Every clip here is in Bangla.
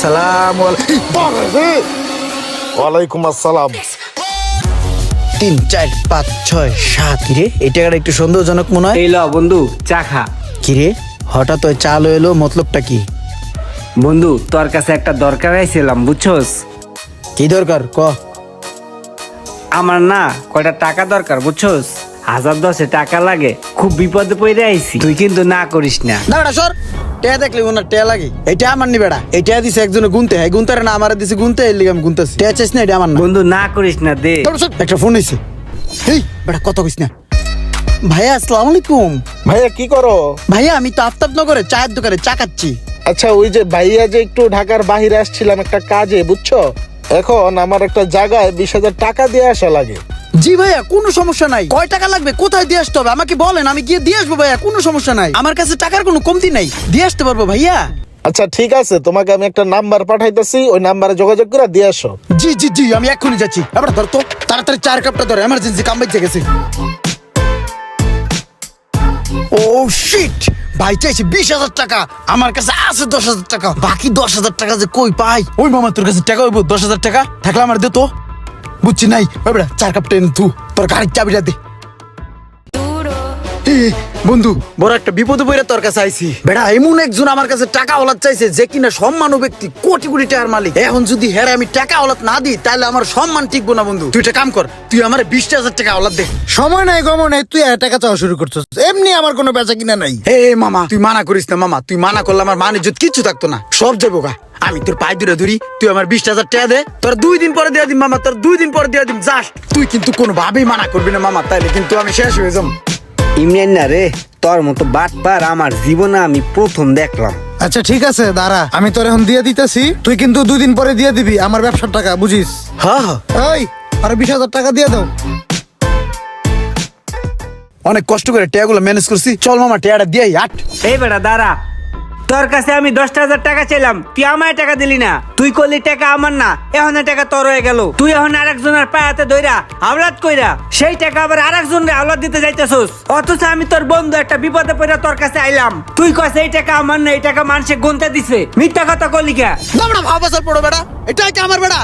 সালাম ওয়ালাইকুম আসসালাম। তিন চার পাঁচ ছয় সাত। রে এই টাকাটা একটু সন্দেহজনক মনে হয়? এই ল বন্ধু চা খা। কিরে হঠাৎ ওই চাল এলো মতলবটা কি? বন্ধু তোর কাছে একটা দরকার আইছিলাম বুঝছস? কি দরকার? ক। আমার না কয়টা টাকা দরকার বুঝছস? হাজার দশে টাকা লাগে খুব বিপদে পড়ে আইছি। তুই কিন্তু না করিস না। বেটা সর। টেয়া দেখলি ওনার টেয়া লাগে? এটা আমার নি। এটা দিছে একজনে গুনতে। হ্যাঁ গুনতারে না আমার দিছে গুনতে এর লিগে আমি গুনতেছি। টেয়া চাইছ না এটা আমার না। বন্ধু না করিস না দে। একটা ফোন হেই বেটা কত কইস না। ভাইয়া আসসালামু আলাইকুম। ভাইয়া কি করো? ভাইয়া আমি তো আফতাবনগরে চায়ের দোকানে চা খাচ্ছি। আচ্ছা ওই যে ভাইয়া যে একটু ঢাকার বাহিরে আসছিলাম একটা কাজে বুঝছ? এখন আমার একটা জায়গায় বিশ হাজার টাকা দিয়ে আসা লাগে। জি ভাইয়া কোনো সমস্যা নাই। কয় টাকা লাগবে? কোথায় দিয়ে আসতে হবে? আমাকে বলেন আমি গিয়ে দিয়ে আসব ভাইয়া কোনো সমস্যা নাই। আমার কাছে টাকার কোনো কমতি নাই। দিয়ে আসতে পারব ভাইয়া? আচ্ছা ঠিক আছে তোমাকে আমি একটা নাম্বার পাঠাইতেছি ওই নাম্বারে যোগাযোগ করে দিয়ে আসো। জি জি জি আমি এক্ষুনি যাচ্ছি। এবার ধর তো তাড়াতাড়ি চার কাপটা ধর এমার্জেন্সি কাম বেঁচে গেছে। ও শিট ভাই চাইছে বিশ হাজার টাকা। আমার কাছে আছে দশ হাজার টাকা। বাকি দশ হাজার টাকা যে কই পাই? ওই মামা তোর কাছে টাকা হইব দশ হাজার টাকা? থাকলে আমার দে তো। বুঝছি নাই। ওই বেটা চার কাপ টেন তু। তোর গাড়ির চাবিটা দে। বন্ধু। বড় একটা বিপদে পড়ে তোর কাছে আইছি। বেড়া এমন একজন আমার কাছে টাকা ওলাদ চাইছে যে কিনা সম্মানও ব্যক্তি কোটি কোটি টাকার মালিক। এখন যদি হেরে আমি টাকা ওলাদ না দিই তাহলে আমার সম্মান টিকবো না বন্ধু। তুই একটা কাম কর তুই আমার বিশ হাজার টাকা ওলাদ দে। সময় নাই গমন নাই তুই আর টাকা চাওয়া শুরু করছিস। এমনি আমার কোনো বেচা কিনা নাই। হে মামা তুই মানা করিস না মামা। তুই মানা করলে আমার মান ইজ্জত কিচ্ছু থাকতো না। সব যাব গা। আমি তোর পায়ে দূরে ধরি তুই আমার বিশ হাজার টাকা দে। তোর দুই দিন পরে দিয়ে দিম মামা তোর দুই দিন পরে দিয়ে দিম। জাস্ট তুই কিন্তু কোনো ভাবেই মানা করবি না মামা। তাইলে কিন্তু আমি শেষ হয়ে যাম। ইমরান না রে তোর মতো বাটপার আমার জীবনে আমি প্রথম দেখলাম। আচ্ছা ঠিক আছে দাঁড়া আমি তোর এখন দিয়ে দিতেছি তুই কিন্তু দুদিন পরে দিয়ে দিবি আমার ব্যবসার টাকা বুঝিস? হ্যাঁ আর বিশ হাজার টাকা দিয়ে দাও। অনেক কষ্ট করে ট্যাগুলো ম্যানেজ করছি। চল মামা টেয়াটা দিয়ে আট। এই বেটা দাঁড়া। তোর কাছে আমি দশটা হাজার টাকা চাইলাম, তুই আমায় টাকা দিলি না। তুই করলি টাকা আমার না, এখন টাকা তোর হয়ে গেল। তুই এখন আরেকজনের পায়াতে দইরা আওলাদ কইরা, সেই টাকা আবার আরেকজনের আওলাদ দিতে যাইতেছস। অথচ আমি তোর বন্ধু একটা বিপদে পড়ে তোর কাছে আইলাম। তুই কস, এই টাকা আমার না, এই টাকা মানুষে গুনতে দিছে। মিথ্যা কথা কলিকা দামড়া পড়ো বেড়া এটা কি আমার বেড়া?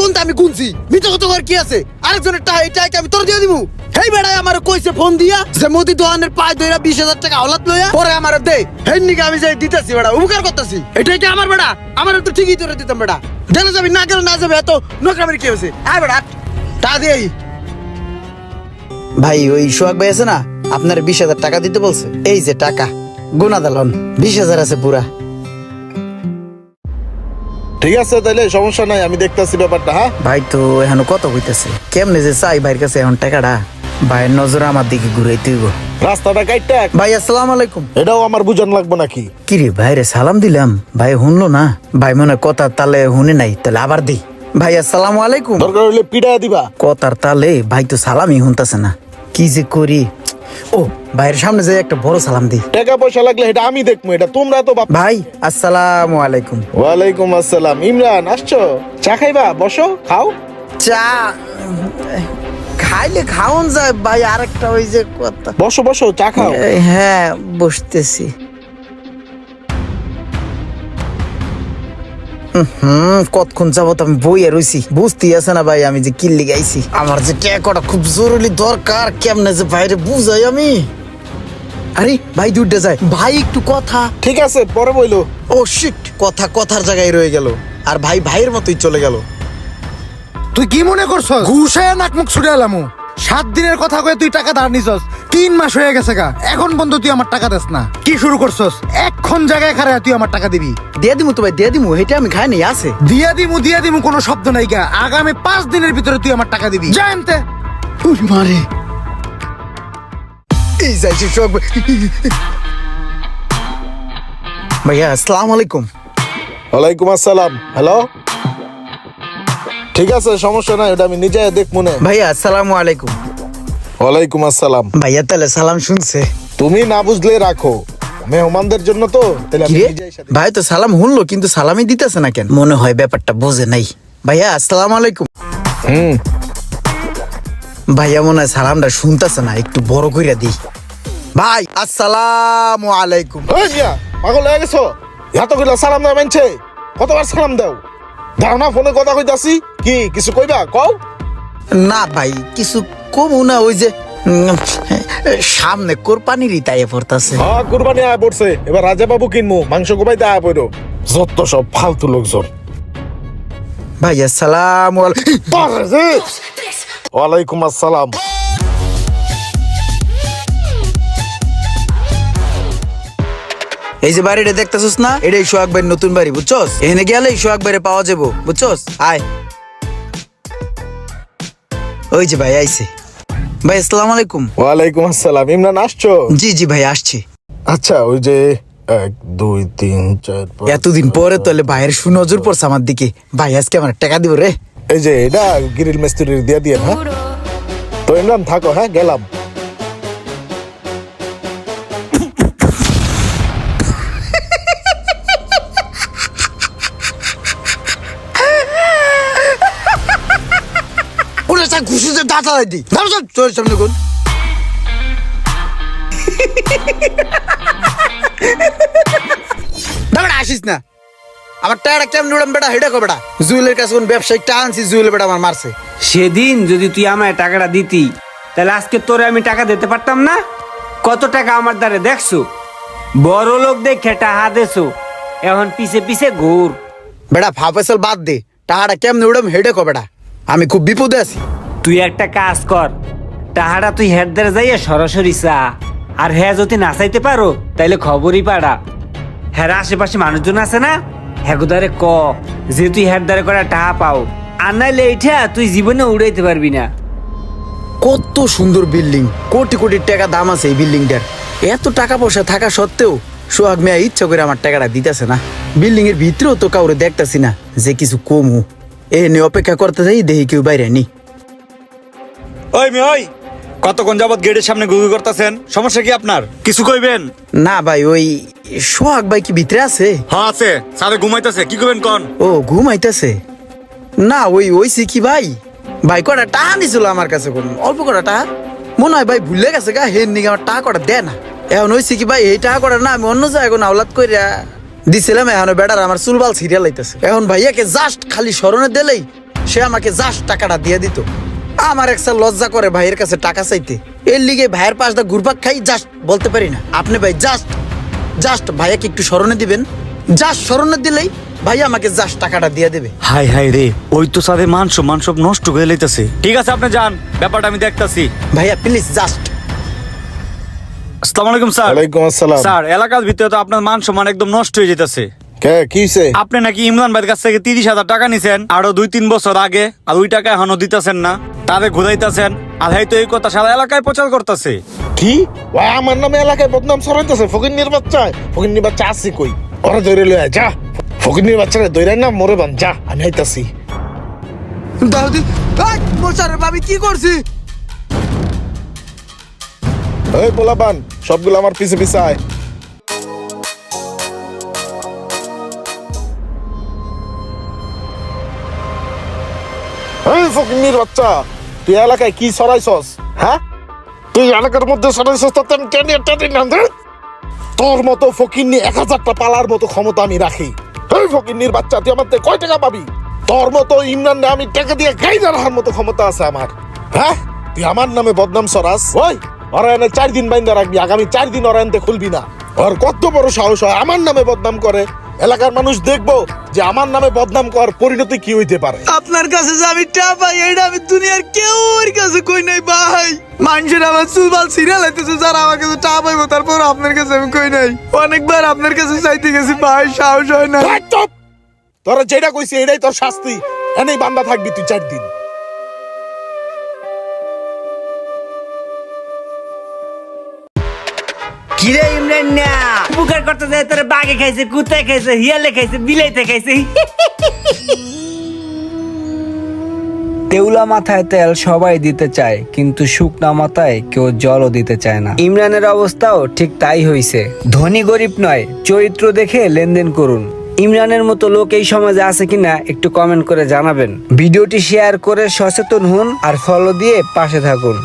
কোনটা আমি কি আছে? আরেকজনের আমি তোর দিয়ে দিবো হেই বেড়াই, আমার কইছে ফোন দিয়া যে হাজার টাকা পরে আমার দে। নিকে আমি যাই বেড়া, উপকার কি আমার বেড়া? আমার তো ঠিকই দিতাম বেড়া। যাবি না না যাবে, এত কি আয় বেড়া দিয়ে ভাই, ওই সোহাগ ভাই আছে না? আপনার বিশ হাজার টাকা দিতে বলছে। এই যে টাকা গুনা দালন বিশ হাজার আছে পুরা। ঠিক আছে তাইলে সমস্যা নাই আমি দেখতাছি ব্যাপারটা হ্যাঁ? ভাই তো এখন কত হইতেছে? কেমনে যে চাই ভাইয়ের কাছে এখন টাকাটা? ভাইয়ের নজর আমার দিকে ঘুরাইতে হইব রাস্তাটা কাইটটা ভাই আসসালামু আলাইকুম। এটাও আমার বুঝান লাগবে নাকি? কিরে ভাইরে সালাম দিলাম। ভাই শুনলো না? ভাই মনে কথার তালে শুনে নাই তাহলে আবার দিই। ভাই আসসালামু আলাইকুম। দরকার হলে পিড়ায় দিবা। কথার তালে ভাই তো সালামই শুনতেছে না। কি যে করি? ও ভাইয়ের সামনে যে একটা বড় সালাম দিই। টাকা পয়সা লাগলে এটা আমি দেখব এটা তোমরা তো বাপ ভাই আসসালামু আলাইকুম। ওয়ালাইকুম আসসালাম। ইমরান আসছো? চা খাইবা? বসো খাও। চা খাইলে খাওন যায় ভাই আরেকটা ওই যে কথা। বসো বসো চা খাও। হ্যাঁ বসতেছি। হুম কতক্ষণ যাবত আমি বইয়ে রইছি? বুঝতেই আছে না ভাই আমি যে কিল্লি গাইছি আমার যে ট্যাকটা খুব জরুরি দরকার কেমনে যে বাইরে বুঝাই আমি? আরে ভাই দুইটা যায়। ভাই একটু কথা। ঠিক আছে পরে বইলো। ও শিট কথা কথার জায়গায় রয়ে গেল। আর ভাই ভাইয়ের মতোই চলে গেল। তুই কি মনে করছস? ঘুষে নাক মুখ ছুটে এলামু সাত দিনের কথা কয়ে তুই টাকা ধার নিছস। তিন মাস হয়ে গেছে গা। এখন বন্ধু তুই আমার টাকা দেস না। কি শুরু করছস? এক্ষণ জায়গায় খারাপ তুই আমার টাকা দিবি। দিয়ে দিমু তো ভাই দিয়ে দিমু। এটা আমি খাই নাই আছে। দিয়া দিমু দিয়া দিমু কোনো শব্দ নাই গা। আগামী পাঁচ দিনের ভিতরে তুই আমার টাকা দিবি। জানতে মারে। এই যাইছি সব ভাইয়া আসসালামু আলাইকুম। ওয়ালাইকুম আসসালাম। হ্যালো? ঠিক আছে সমস্যা নাই এটা আমি নিজে দেখ মনে। ভাইয়া আসসালামু আলাইকুম। ওয়ালাইকুম আসসালাম। ভাইয়া তাহলে সালাম শুনছে। তুমি না বুঝলে রাখো। মেহমানদের জন্য তো তাহলে আমি কিরে নিজেই সাথে- ভাই তো সালাম শুনলো কিন্তু সালামই দিতেছে না কেন? মনে হয় ব্যাপারটা বোঝে নাই। ভাইয়া আসসালামু আলাইকুম। হুম। ভাইয়া মনে হয় সালামটা শুনতেছে না একটু বড় কইরা দিই। ভাই আসসালামু আলাইকুম। ওই মিয়া পাগল হয়ে গেছো? এত কইলা সালাম না মানছে কতবার সালাম দাও? দাও না ফোনে কথা কইতাছি। কি কিছু কইবা? কও। না ভাই কিছু কমু না ওই যে সামনে কোরবানির তাইয়ে পড়তাছে। হ্যাঁ কুরবানি আয় পড়ছে। এবার রাজা বাবু কিনমু মাংস কোবাইতে আয় পড়ো। যত সব ফালতু লোকজন। ভাই আসসালামু। ওয়ালাইকুম আসসালাম। এই যে বাড়িটা দেখতেছস না? এটাই সোহাগ ভাইয়ের নতুন বাড়ি বুঝছস? এখানে গেলে সোহাগ পাওয়া যাব বুঝছস? আয়। ওই যে ভাই আইছে। ভাই আসসালামু আলাইকুম। ওয়ালাইকুম আসসালাম। ইমরান আসছো? জি জি ভাই আসছি। আচ্ছা ওই যে এক দুই তিন চার পাঁচ, এতদিন পরে তাহলে ভাইয়ের সুনজর পড়ছে আমার দিকে। ভাই আজকে আমার টাকা দিব রে। এই যে এটা গ্রিল মিস্ত্রির দিয়া দিয়ে হ্যাঁ? তো ইমরান থাকো হ্যাঁ? গেলাম। দি চল তোর সামনে দাঁড়া আসিস না। আমার টায়ারটা কেমন উড়াম বেটা হেডা কো বেটা। জুয়েলের কাছে কোন ব্যবসায়িক টা আনছি জুয়েল বেটা আমার মারছে। সেদিন যদি তুই আমায় টাকাটা দিতি তাহলে আজকে তোরে আমি টাকা দিতে পারতাম না? কত টাকা আমার দ্বারে দেখছ? বড় লোক দেখে টাহা দেছো। এখন পিছে পিছে ঘুর। বেটা ফাফেসল বাদ দে। টাহাটা কেমন উড়াম হেডে কো বেটা। আমি খুব বিপদে আছি। তুই একটা কাজ কর। তাহারা তুই হেডদের যাইয়া সরাসরি চা। আর হ্যাঁ যদি না চাইতে পারো, তাইলে খবরই পাড়া। হ্যাঁ আশেপাশে মানুষজন আছে না? হ্যাগুদারে ক, যে তুই হেডদারে করা টাহা পাও। আর নাইলে এইটা তুই জীবনে উড়াইতে পারবি না। কত সুন্দর বিল্ডিং, কোটি কোটি টাকা দাম আছে এই বিল্ডিংটার। এত টাকা পয়সা থাকা সত্ত্বেও সোহাগ মিয়া ইচ্ছা করে আমার টাকাটা দিতেছে না। বিল্ডিং এর ভিতরেও তো কাউরে দেখতাছি না যে কিছু কমু। এ নিয়ে অপেক্ষা করতে যাই, দেখি কেউ বাইরে নি ওই মে ওই। কতক্ষণ যাবত গেটের সামনে গুগু করতেছেন? সমস্যা কি আপনার? কিছু কইবেন? না ভাই ওই সোহাগ ভাই কি ভিতরে আছে? হ্যাঁ আছে। সারে ঘুমাইতেছে কি কইবেন কোন? ও ঘুমাইতেছে? না ওই ওইসি কি ভাই? ভাই কটা টাকা নিছিল আমার কাছে কোন? অল্প কটা টাকা মনে হয় ভাই ভুলে গেছে গা হেন নিকে আমার টাকা কটা দেয় না। এখন ওইসি কি ভাই এই টাকা কটা না আমি অন্য জায়গায় কোনো আওলাদ কইরা দিছিলাম এখন বেটার আমার চুলবাল সিরিয়াল আইতেছে এখন ভাইয়াকে জাস্ট খালি স্মরণে দিলেই সে আমাকে জাস্ট টাকাটা দিয়ে দিত। আমার একটা লজ্জা করে ভাইয়ের কাছে টাকা চাইতে। এর লিগে ভাইয়ের পাশ দা ঘুরপাক খাই জাস্ট বলতে পারি না। আপনি ভাই জাস্ট জাস্ট ভাইয়াকে একটু স্মরণে দিবেন। জাস্ট স্মরণে দিলেই ভাই আমাকে জাস্ট টাকাটা দিয়ে দেবে। হাই হাই রে ওই তো সাদের মান সম্মান সব নষ্ট করে লইতেছে। ঠিক আছে আপনি যান ব্যাপারটা আমি দেখতাছি। ভাইয়া প্লিজ জাস্ট আসসালামু আলাইকুম স্যার। ওয়ালাইকুম আসসালাম। স্যার এলাকার ভিতরে তো আপনার মান সম্মান একদম নষ্ট হয়ে যেতেছে? আপনি নাকি ইমরান ভাইয়ের কাছ থেকে তিরিশ হাজার টাকা নিছেন? আরও দুই তিন বছর আগে আর ওই টাকা এখনও দিতেছেন না। তাদের ঘুরাইতেছেন। আর হয়তো এই কথা সারা এলাকায় প্রচার করতেছে। কি? আমার নামে এলাকায় বদনাম ছড়াইতেছে? ফকিন্নির বাচ্চা ফকিন্নির বাচ্চা আছে কই? ওরা ধরে লয়ে আয়, যা। ফকিন্নির বাচ্চারা ধরে না মরে বান যা আমি আইতাছি। দাউদি কি করছি? এই পোলাপান সবগুলো আমার পিছে পিছে আয়। ফকিন্নির বাচ্চা। তুই এলাকায় কি ছড়াইছস? হ্যাঁ? তুই এলাকার মধ্যে ছড়াইছস তো আমি টেনে টেনে নাম তোর মতো ফকিন্নি এক হাজারটা পালার মতো ক্ষমতা আমি রাখি। এই ফকিন্নির বাচ্চা, তুই আমার কয় টাকা পাবি? তোর মতো ইমরান আমি টাকা দিয়ে গাই রাখার মতো ক্ষমতা আছে আমার। হ্যাঁ? তুই আমার নামে বদনাম সরাস ওই এনে চার দিন বাইন্দা রাখবি, আগামী চার দিন ওরা এনতে খুলবি না। ওর কত বড় সাহস হয়, আমার নামে বদনাম করে। এলাকার মানুষ দেখব যে আমার নামে বদনাম করার পরিণতি কি হইতে পারে। আপনার কাছে যে আমি টা পাই এটা আমি দুনিয়ার কেউ কাছে কই নাই ভাই। মানুষের আমার চুলবাল সিরিয়াল হইতেছে যারা আমার কাছে টা পাইবো তারপর আপনার কাছে আমি কই নাই। অনেকবার আপনার কাছে চাইতে গেছি ভাই সাহস হয় না! তোরা যেটা কইছি এটাই তোর শাস্তি। এনেই বান্দা থাকবি তুই চার দিন। কিরে ইমরান না। উপকার করতে যায় তোর বাঘে খাইছে কুত্তায় খাইছে, হিয়ালে খাইছে, বিলাইতে খাইছে। তেউলা মাথায় তেল সবাই দিতে চায়, কিন্তু শুকনা মাথায় কেউ জলও দিতে চায় না। ইমরানের অবস্থাও ঠিক তাই হইছে। ধনী গরিব নয়, চরিত্র দেখে লেনদেন করুন। ইমরানের মতো লোক এই সমাজে আছে কিনা একটু কমেন্ট করে জানাবেন। ভিডিওটি শেয়ার করে সচেতন হন আর ফলো দিয়ে পাশে থাকুন।